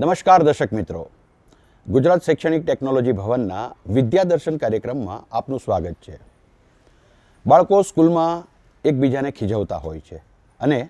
નમસ્કાર દર્શક મિત્રો. ગુજરાત શૈક્ષણિક ટેકનોલોજી ભવનના વિદ્યાદર્શન કાર્યક્રમમાં આપનું સ્વાગત છે. બાળકો સ્કૂલમાં એકબીજાને ખીજવતા હોય છે અને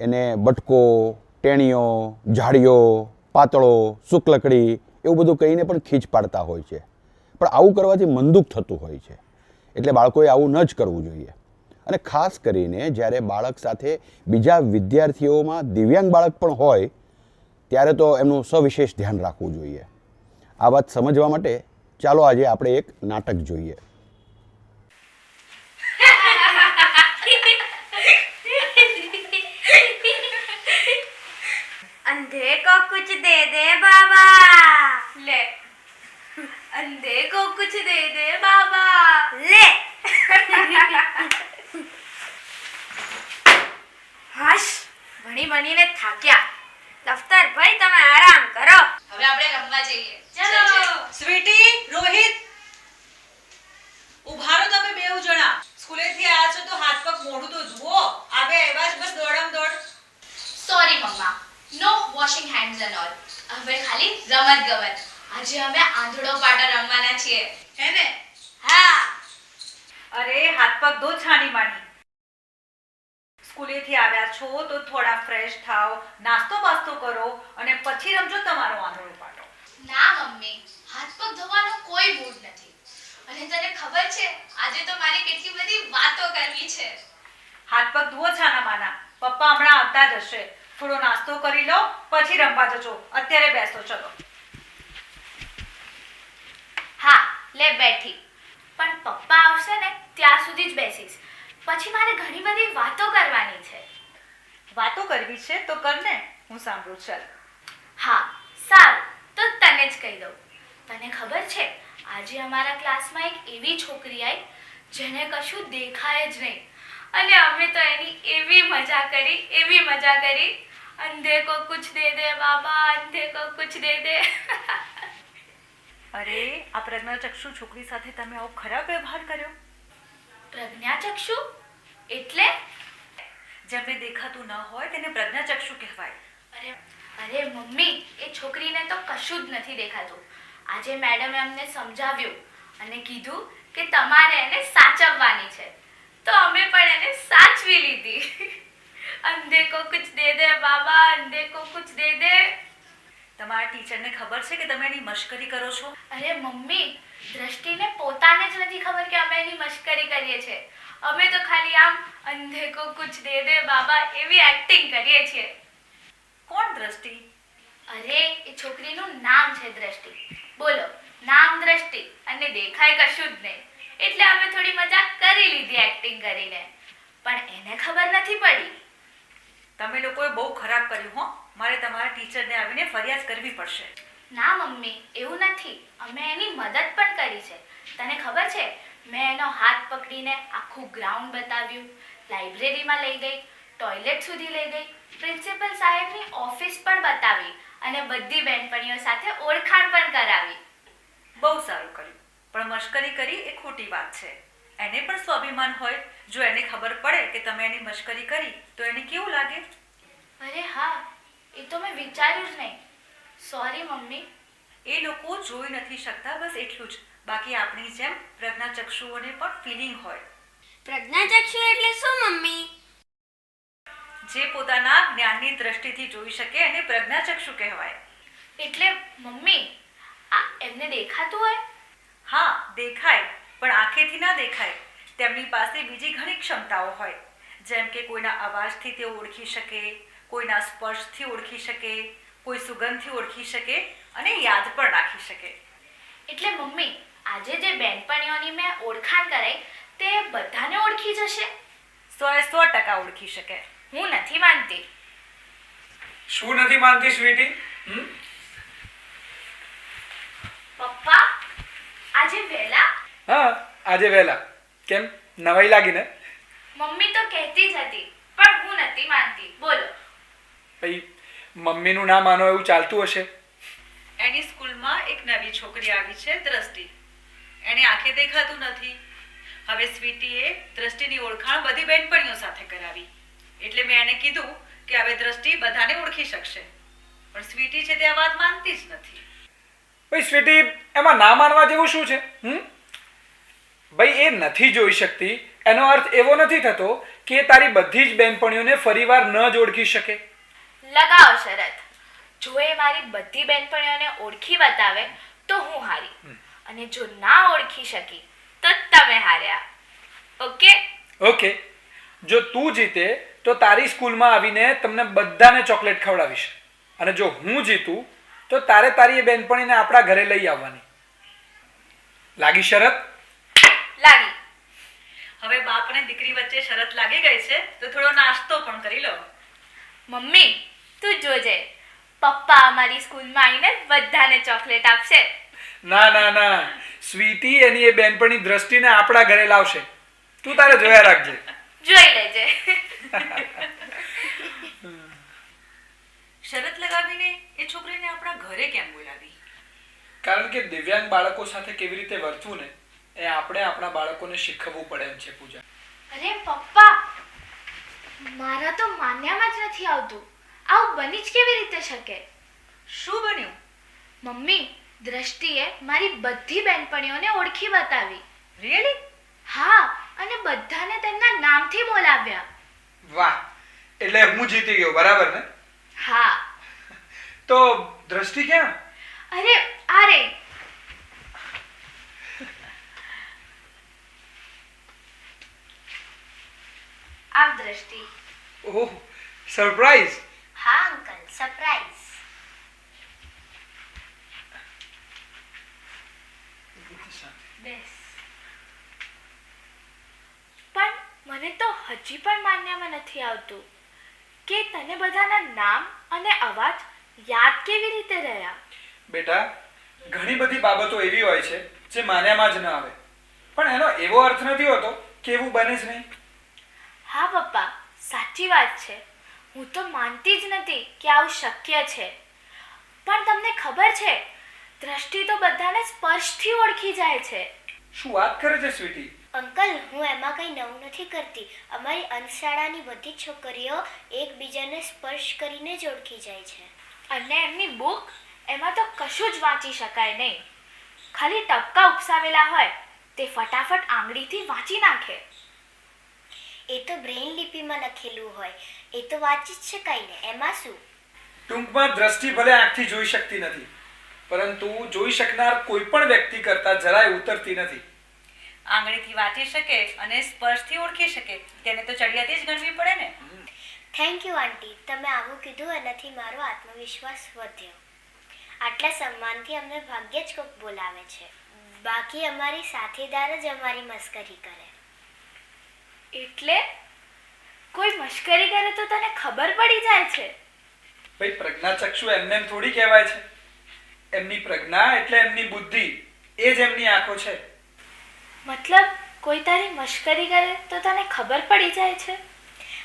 એને બટકો, ટેણીઓ, ઝાડીઓ, પાતળો શુક્લકડી એવું બધું કહીને પણ ખીચ પાડતા હોય છે. પણ આવું કરવાથી મંદુક થતું હોય છે. એટલે બાળકોએ આવું ન જ કરવું જોઈએ. અને ખાસ કરીને જ્યારે બાળક સાથે બીજા વિદ્યાર્થીઓમાં દિવ્યાંગ બાળક પણ હોય ત્યારે તો એમનું સવિશેષ ધ્યાન રાખવું જોઈએ આ વાત સમજવા માટે ચાલો આજે આપણે એક નાટક જોઈએ अंधे को कुछ दे दे बाबा ले अंधे को कुछ दे दे बाबा ले હશ ભણી ભણીને થાક્યા સ્કૂલેથી આવ્યા છો તો થોડા ફ્રેશ થાઓ નાસ્તો બાસ્તો કરો અને પછી રમજો તમારો આંધળો પાટો. ના મમ્મી હાથ પગ ધોવાનો કોઈ મૂડ નથી. અને તને ખબર છે આજે તો મારે કેટલી બધી વાતો કરવી છે. હાથ પગ ધુઓ છાના માના. પપ્પા હમણાં આવતા જ હશે. થોડો નાસ્તો કરી લો પછી રમવા જજો. અત્યારે બેસો ચલો. હા લે બેઠી. પણ પપ્પા આવશે ને ત્યાં પછી મારે ઘણી બધી વાતો કરવાની છે. વાતો કરવી છે તો કર ને હું સાંભળું ચાલ. હા સારું તો તને જ કહી દઉં. તને ખબર છે આજે અમારા ક્લાસમાં એક એવી છોકરી આવી જેને કશું દેખાય જ નહીં. અને અમે તો એની એવી મજા કરી એવી મજા કરી અંધે કો કુછ દે દે બાબા અંધે કો કુછ દે દે. અરે આ પ્રજ્ઞાચક્ષુ છોકરી સાથે તમે આવો ખરાબ વ્યવહાર કર્યો. પ્રજ્ઞાચક્ષુ એટલે જેમને દેખાતું ન હોય તેને પ્રજ્ઞાચક્ષુ કહેવાય. અરે અરે મમ્મી, એ છોકરીને તો કશું જ નથી દેખાતું. આજે મેડમે અમને સમજાવ્યું અને કીધું કે તમારે એને સાચવવાની છે. તો અમે પણ એને સાચવી લીધી. અંધે કો કુછ દે દે બાબા, અંધે કો કુછ દે દે. તમારા ટીચરને ખબર છે કે તમે એની મશ્કરી કરો છો? અરે મમ્મી દ્રષ્ટિને પોતાને જ નથી ખબર કે અમે એની મશ્કરી કરીએ છીએ. અમે તો ખાલી આમ અંધે કો કુછ દે દે બાબા એવી એક્ટિંગ કરીએ છીએ. કોણ દ્રષ્ટિ? અરે એ છોકરીનું નામ છે દ્રષ્ટિ. બોલો નામ દ્રષ્ટિ અને દેખાય કશું જ નહીં. એટલે અમે થોડી મજાક કરી લીધી એક્ટિંગ કરીને. પણ એને ખબર નથી પડી. તમે લોકોએ બહુ ખરાબ કર્યું હો. મારે તમારા ટીચરને આવીને ફરિયાદ કરવી પડશે. ના મમ્મી એવું નથી. અમે એની મદદ પણ કરી છે. તને ખબર છે મેં એનો હાથ પકડીને આખું ગ્રાઉન્ડ બતાવ્યું. લાઇબ્રેરીમાં લઈ ગઈ ટોયલેટ સુધી લઈ ગઈ પ્રિન્સિપલ સાહેબની ઓફિસ પણ બતાવી અને બધી બહેનપણીઓ સાથે ઓળખાણ પણ કરાવી. બહુ સારું કર્યું. પણ મશ્કરી કરી એ ખોટી વાત છે. એને પણ સ્વાભિમાન હોય. જો એને ખબર પડે કે તમે એની મશ્કરી કરી તો એને કેવું લાગે? અરે હા એ તો મેં વિચાર્યું જ નહીં. Sorry mummy. એ લોકો જોઈ નથી શકતા બસ એટલું જ. બાકી આપણી જેમ પ્રજ્ઞાચક્ષુઓને પણ ફિલિંગ હોય. પ્રજ્ઞાચક્ષુ એટલે શું મમ્મી? જે પોતાના જ્ઞાનની દ્રષ્ટિથી જોઈ શકે એને પ્રજ્ઞાચક્ષુ કહેવાય. એટલે મમ્મી આ એમને દેખાતું હોય? હા દેખાય. પણ આંખેથી ના દેખાય તેમની પાસે બીજી ઘણી ક્ષમતાઓ હોય. જેમ કે કોઈના અવાજથી તેઓ ઓળખી શકે કોઈના સ્પર્શથી ઓળખી શકે કોઈ સુગંધથી ઓળખી શકે અને યાદ પણ રાખી શકે. એટલે મમ્મી આજે જે બેનપણીઓની મેં ઓળખાણ કરાઈ તે બધાને ઓળખી જશે? સો એ સો ટકા ઓળખી શકે. હું નથી માનતી. શું નથી માનતી સ્વીટી? પપ્પા? હા આજે વહેલા. કેમ? નવાઈ લાગી ને? મમ્મી તો કહેતી જ હતી પણ હું નથી માનતી. બોલો. ભાઈ મમ્મીનું ના માનો એવું ચાલતું હશે? એની સ્કૂલમાં એક નવી છોકરી આવી છે દ્રષ્ટિ. એને આંખે દેખાતું નથી. હવે સ્વીટીએ દ્રષ્ટિની ઓળખાણ બધી બહેનપણીઓ સાથે કરાવી. એટલે મેં એને કીધું કે હવે દ્રષ્ટિ બધાને ઓળખી શકશે. પણ સ્વીટી છે તે આ વાત માનતી જ નથી. ભાઈ સ્વીટી એમાં ના માનવા જેવું શું છે? હમ? ભાઈ એ નથી જોઈ શકતી. એનો અર્થ એવો નથી થતો કે તારી બધી જ બેનપણીઓને ફરીવાર ન જ ઓળખી શકે. લગાવો શરત. જો એ મારી બધી બેનપણીઓને ઓળખી બતાવે તો હું હારી. અને જો ના ઓળખી શકી તો તમે હાર્યા. ઓકે? ઓકે. જો તું જીતે તો તારી સ્કૂલમાં આવીને તમને બધાને ચોકલેટ ખવડાવીશ. અને જો હું જીતું તો તારે તારી એ બેનપણીને આપણા ઘરે લઈ આવવાની. લાગી શરત? લાગી. હવે બાપ અને દીકરી વચ્ચે શરત લાગી ગઈ છે તો થોડો નાસ્તો પણ કરી લો. મમ્મી તું જોજે. પપ્પા અમારી સ્કૂલમાં આવીને બધાને ચોકલેટ આપશે. ના ના ના. સ્વીટી એની એ બેનપણી દ્રષ્ટિને આપણા ઘરે લાવશે. તું તારે જોયા રાખજે. જોઈ લેજે. શરત લગાવીને એ છોકરીને આપણા ઘરે કેમ બોલાવી? કારણ કે દિવ્યાંગ બાળકો સાથે કેવી રીતે વર્તવું ને? એ આપણે આપણા બાળકોને શીખવવું પડે એમ છે પૂજા. અરે પપ્પા મારા તો માન્યામાં જ નથી આવતું. આવું બની જ કેવી રીતે શકે? શું બન્યું? મમ્મી દ્રષ્ટિએ મારી બધી બેનપણીઓને ઓળખી બતાવી. રિયલી હા અને બધાને તેમના નામથી બોલાવ્યા. વાહ એટલે હું જીતી ગયો બરાબર ને? હા. તો દ્રષ્ટિ ક્યાં? અરે અરે આવ દ્રષ્ટિ. ઓહ સરપ્રાઈઝ હા અંકલ સરપ્રાઈઝ બેસ પણ મને તો હજી પણ માન્યામાં નથી આવતું કે તને બધાના નામ અને અવાજ યાદ કેવી રીતે રહ્યા? બેટા ઘણી બધી બાબતો એવી હોય છે જે માન્યામાં જ ન આવે. પણ એનો એવો અર્થ નથી હોતો કે એવું બને જ નહીં. હા પપ્પા સાચી વાત છે. હું તો માનતી જ નથી કે આવું શક્ય છે. પણ તમને ખબર છે દ્રષ્ટિ તો બધાને સ્પર્શથી ઓળખી જાય છે. શું વાત કરે છે સ્વીટી? અંકલ હું એમાં કંઈ નવું નથી કરતી. અમારી અંશશાળાની બધી છોકરીઓ એકબીજાને સ્પર્શ કરીને જ ઓળખી જાય છે. અને એમની બુક એમાં તો કશું જ વાંચી શકાય નહીં. ખાલી ટપકા ઉપસાવેલા હોય તે ફટાફટ આંગળીથી વાંચી નાખે. એ તો બ્રેઇન લિપિમાં લખેલું હોય. એ તો વાંચી જ શકાય ને. એમાં શું ટૂંકમાં દ્રષ્ટિ ભલે આંખથી જોઈ શકતી નથી પરંતુ જોઈ શકનાર કોઈ પણ વ્યક્તિ કરતા જરાય ઉતરતી નથી. આંગળીથી વાંચી શકે અને સ્પર્શથી ઓળખી શકે. તેને તો ચડિયાતી જ ગણવી પડે ને. થેન્ક યુ આંટી તમે આવું કીધું એનાથી મારો આત્મવિશ્વાસ વધ્યો. આટલા સન્માનથી અમને ભાગ્યે જ કોક બોલાવે છે. બાકી અમારી સાથીદાર જ અમારી મસ્કરી કરે. એટલે કોઈ મશ્કરી કરે તો તને ખબર પડી જાય છે. ભાઈ પ્રજ્ઞાચક્ષુ એમને એમ થોડી કહેવાય છે. એમની પ્રજ્ઞા એટલે એમની બુદ્ધિ એ જ એમની આંખો છે. મતલબ કોઈ તારી મશ્કરી કરે તો તને ખબર પડી જાય છે?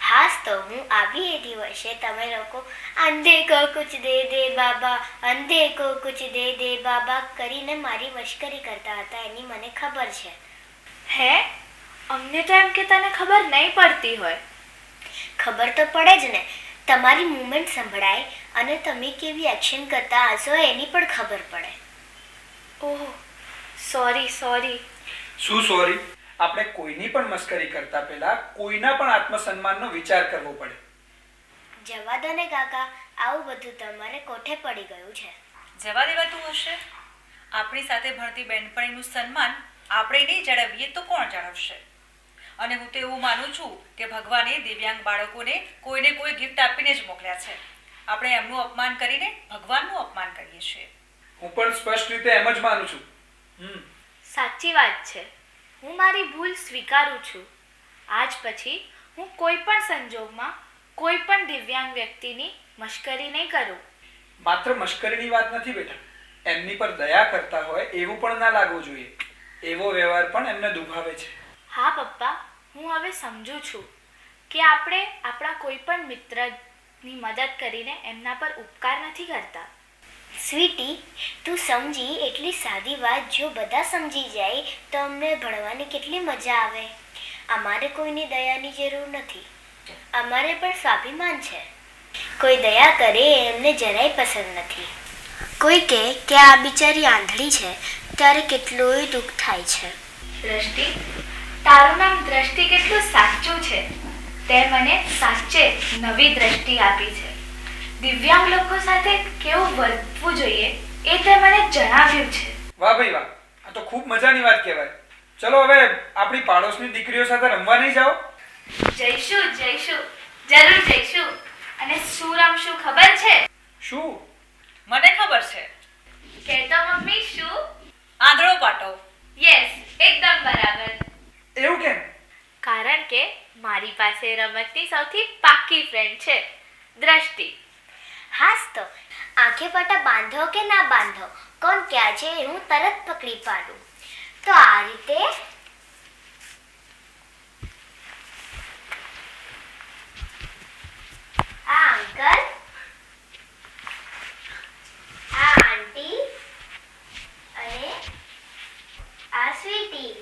હાસ તો હું આવી એ દિવસે તમે લોકો અંધે કો કુછ દે દે બાબા અંધે કો કુછ દે દે બાબા કરીને મારી મશ્કરી કરતા હતા એની મને ખબર છે. હે? અમને તો એમ કે તને ખબર નહીં પડતી હોય. ખબર તો પડે જ ને. તમારી મુવમેન્ટ સંભળાય અને તમે કેવી એક્શન કરતા હશો એની પણ ખબર પડે. Oh sorry sorry. શું સોરી? આપણે કોઈની પણ મસ્કરી કરતા પહેલા કોઈના પણ આત્મસન્માનનો વિચાર કરવો પડે. જવા દો ને કાકા આવું બધું તમારે કોઠે પડી ગયું છે? જવા દેવાતું હશે? આપણી સાથે ભણતી બેનપણીનું સન્માન આપણે નહીં જાળવીએ તો કોણ જાળવશે? અને હું તો એવું માનું છું કે ભગવાને દિવ્યાંગ બાળકોને કોઈને કોઈ ગિફ્ટ આપીને જ મોકલ્યા છે. આપણે એમનું અપમાન કરીને ભગવાનનું અપમાન કરીએ છીએ. હું પણ સ્પષ્ટ રીતે એમ જ માનું છું. હમ. સાચી વાત છે. હું મારી ભૂલ સ્વીકારું છું. આજ પછી હું કોઈ પણ સંજોગમાં કોઈ પણ દિવ્યાંગ વ્યક્તિની મશ્કરી નહીં કરું. માત્ર મશ્કરીની વાત નથી બેટા. એમની પર દયા કરતા હોય એવું પણ ના લાગવું જોઈએ. એવો વ્યવહાર પણ એમને દુભાવે છે. હા પપ્પા હું હવે સમજુ છું કે આપણે આપણા કોઈ પણ મિત્રની મદદ કરીને એમના પર ઉપકાર નથી કરતા. સ્વીટી તું સમજી એટલી સાદી વાત જો બધા સમજી જાય તો અમને ભણવાની કેટલી મજા આવે. અમારે કોઈની દયાની જરૂર નથી. અમારે પણ સ્વાભિમાન છે. કોઈ દયા કરે એ એમને જરાય પસંદ નથી. કોઈ કહે કે આ બિચારી આંધળી છે ત્યારે કેટલોય દુઃખ થાય છે. દ્રષ્ટિ તારું નામ દ્રષ્ટિ કેટલું સાચું છે? તે મને સાચે નવી દ્રષ્ટિ આપી છે. દિવ્યાંગ લોકો સાથે કેવું વર્તવું જોઈએ એ તે મને જણાવ્યું છે. વાહ ભાઈ વાહ આ તો ખૂબ મજાની વાત કહેવાય. ચલો હવે આપણી પાડોશની દીકરીઓ સાથે રમવા નહીં જાઓ? જઈશું જઈશું જરૂર જઈશું. અને શું રમશું ખબર છે? શું? મને ખબર છે. કહેતો મમ્મી શું? આંધળો પાટો. યસ એકદમ બરાબર. એવું કેમ? કારણ કે મારી પાસે રમતની સૌથી પાકી ફ્રેન્ડ છે, દ્રષ્ટિ. હાસ તો આંખે પટા બાંધો કે ના બાંધો, કોણ ક્યાં છે હું તરત પકડી પાડું. તો આ રીતે આ અંકલ આ આંટી અને આ સ્વીટી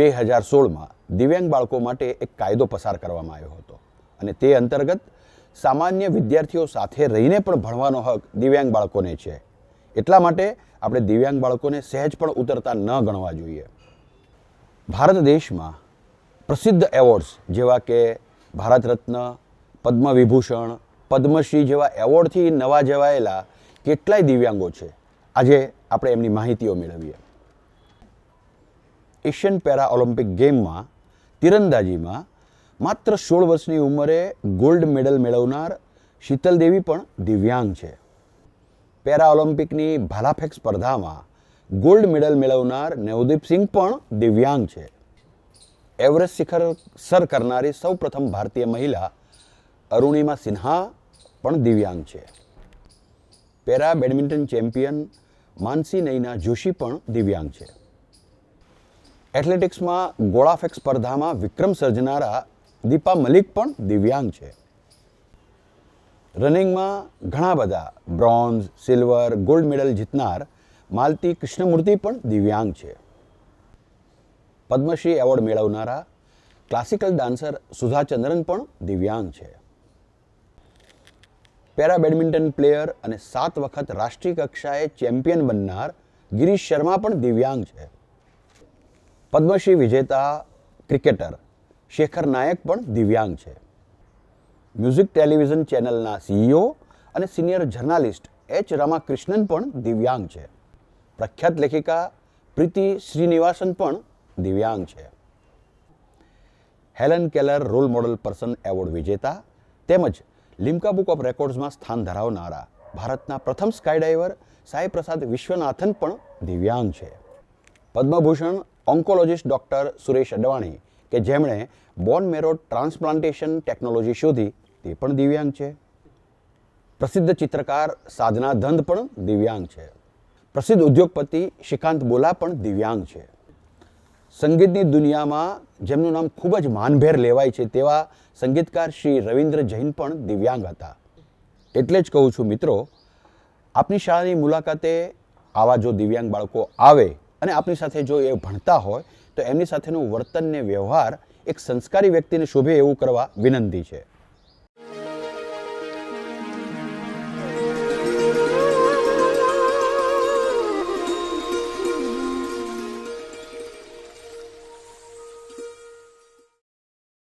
બે હજાર સોળમાં દિવ્યાંગ બાળકો માટે એક કાયદો પસાર કરવામાં આવ્યો હતો. અને તે અંતર્ગત સામાન્ય વિદ્યાર્થીઓ સાથે રહીને પણ ભણવાનો હક દિવ્યાંગ બાળકોને છે. એટલા માટે આપણે દિવ્યાંગ બાળકોને સહેજ પણ ઉતરતા ન ગણવા જોઈએ. ભારત દેશમાં પ્રસિદ્ધ એવોર્ડ્સ જેવા કે ભારત રત્ન પદ્મ વિભૂષણ પદ્મશ્રી જેવા એવોર્ડથી નવા જવાયેલા કેટલાય દિવ્યાંગો છે. આજે આપણે એમની માહિતીઓ મેળવીએ. એશિયન પેરા ઓલિમ્પિક ગેમમાં તીરંદાજીમાં માત્ર સોળ વર્ષની ઉંમરે ગોલ્ડ મેડલ મેળવનાર શીતલ દેવી પણ દિવ્યાંગ છે. પેરા ઓલિમ્પિકની ભાલાફેંક સ્પર્ધામાં ગોલ્ડ મેડલ મેળવનાર નવદીપ સિંહ પણ દિવ્યાંગ છે. એવરેસ્ટ શિખર સર કરનારી સૌ પ્રથમ ભારતીય મહિલા અરુણિમા સિન્હા પણ દિવ્યાંગ છે. Para badminton champion Mansi Naina Joshi પણ દિવ્યાંગ છે. એથ્લેટિક્સમાં ગોળાફેંક સ્પર્ધામાં વિક્રમ સર્જનારા, દીપા મલિક પણ દિવ્યાંગ છે. રનિંગમાં ઘણા બધા, બ્રોન્ઝ, સિલ્વર, ગોલ્ડ મેડલ જીતનાર માલતી કૃષ્ણમૂર્તિ પણ દિવ્યાંગ છે. પદ્મશ્રી એવોર્ડ મેળવનારા ક્લાસિકલ ડાન્સર સુધા ચંદ્રન પણ દિવ્યાંગ છે. પેરા બેડમિન્ટન પ્લેયર અને સાત વખત રાષ્ટ્રીય કક્ષાએ ચેમ્પિયન બનનાર ગિરીશ શર્મા પણ દિવ્યાંગ છે. પદ્મશ્રી વિજેતા ક્રિકેટર શેખર નાયક પણ દિવ્યાંગ છે. મ્યુઝિક ટેલિવિઝન ચેનલના સીઈઓ અને સિનિયર જર્નાલિસ્ટ એચ રામાકૃષ્ણન પણ દિવ્યાંગ છે. પ્રખ્યાત લેખિકા પ્રીતિ શ્રીનિવાસન પણ દિવ્યાંગ છે. Helen Keller role model person award વિજેતા તેમજ લિમ્કા બુક ઓફ રેકોર્ડ્સમાં સ્થાન ધરાવનારા ભારતના પ્રથમ સ્કાયડાઈવર સાઈ પ્રસાદ વિશ્વનાથન પણ દિવ્યાંગ છે. પદ્મભૂષણ ઓન્કોલોજિસ્ટ ડૉક્ટર સુરેશ અડવાણી કે જેમણે બોન મેરો ટ્રાન્સપ્લાન્ટેશન ટેકનોલોજી શોધી, તે પણ દિવ્યાંગ છે. પ્રસિદ્ધ ચિત્રકાર સાધના ધંધ પણ દિવ્યાંગ છે. પ્રસિદ્ધ ઉદ્યોગપતિ શ્રીકાંત બોલા પણ દિવ્યાંગ છે. સંગીતની દુનિયામાં જેમનું નામ ખૂબ જ માનભેર લેવાય છે તેવા સંગીતકાર શ્રી રવિન્દ્ર જૈન પણ દિવ્યાંગ હતા. એટલે જ કહું છું મિત્રો, આપની શાળાની મુલાકાતે આવા જો દિવ્યાંગ બાળકો આવે અને આપની સાથે જો એ ભણતા હોય, તો એમની સાથેનું વર્તન ને વ્યવહાર એક સંસ્કારી વ્યક્તિને શોભે એવું કરવા વિનંતી છે.